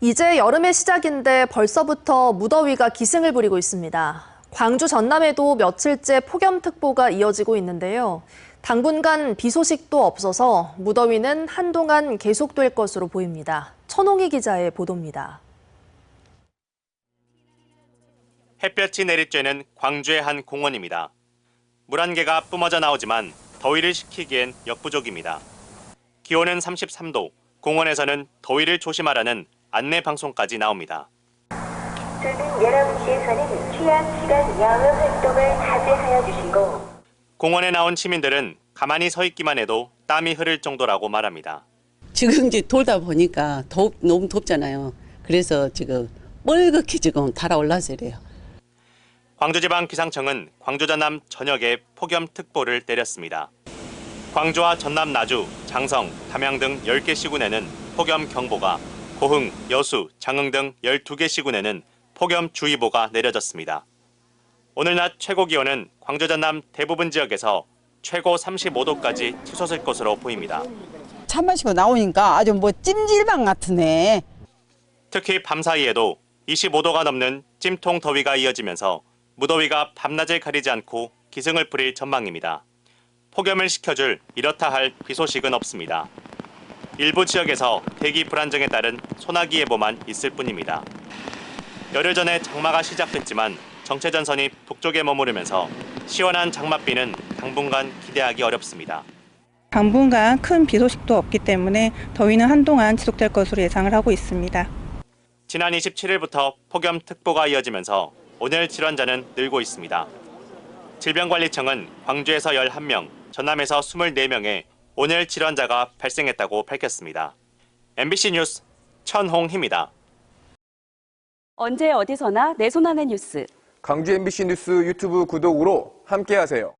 이제 여름의 시작인데 벌써부터 무더위가 기승을 부리고 있습니다. 광주 전남에도 며칠째 폭염특보가 이어지고 있는데요. 당분간 비 소식도 없어서 무더위는 한동안 계속될 것으로 보입니다. 천홍희 기자의 보도입니다. 햇볕이 내리쬐는 광주의 한 공원입니다. 물 한 개가 뿜어져 나오지만 더위를 식히기엔 역부족입니다. 기온은 33도, 공원에서는 더위를 조심하라는 안내 방송까지 나옵니다. 저는 11시에서는 취약 시간 양음 활동을 자제하여 주시고 공원에 나온 시민들은 가만히 서 있기만 해도 땀이 흐를 정도라고 말합니다. 지금 이제 돌다 보니까 덥, 너무 덥잖아요. 그래서 지금 뻘겋게 지금 달아올라서 이래요. 광주지방기상청은 광주 전남 전역에 폭염특보를 내렸습니다. 광주와 전남 나주, 장성, 담양 등 10개 시군에는 폭염 경보가, 고흥, 여수, 장흥 등 12개 시군에는 폭염주의보가 내려졌습니다. 오늘 낮 최고 기온은 광주 전남 대부분 지역에서 최고 35도까지 치솟을 것으로 보입니다. 차 마시고 나오니까 아주 뭐 찜질방 같으네. 특히 밤 사이에도 25도가 넘는 찜통 더위가 이어지면서 무더위가 밤낮을 가리지 않고 기승을 부릴 전망입니다. 폭염을 식혀줄 이렇다 할 비 소식은 없습니다. 일부 지역에서 대기 불안정에 따른 소나기 예보만 있을 뿐입니다. 열흘 전에 장마가 시작됐지만 정체 전선이 북쪽에 머무르면서 시원한 장맛비는 당분간 기대하기 어렵습니다. 당분간 큰 비 소식도 없기 때문에 더위는 한동안 지속될 것으로 예상을 하고 있습니다. 지난 27일부터 폭염특보가 이어지면서 오늘 질환자는 늘고 있습니다. 질병관리청은 광주에서 11명, 전남에서 24명의 오늘 질환자가 발생했다고 밝혔습니다. MBC 뉴스 천홍희입니다. 언제 어디서나 내 손 안의 뉴스. 광주 MBC 뉴스 유튜브 구독으로 함께하세요.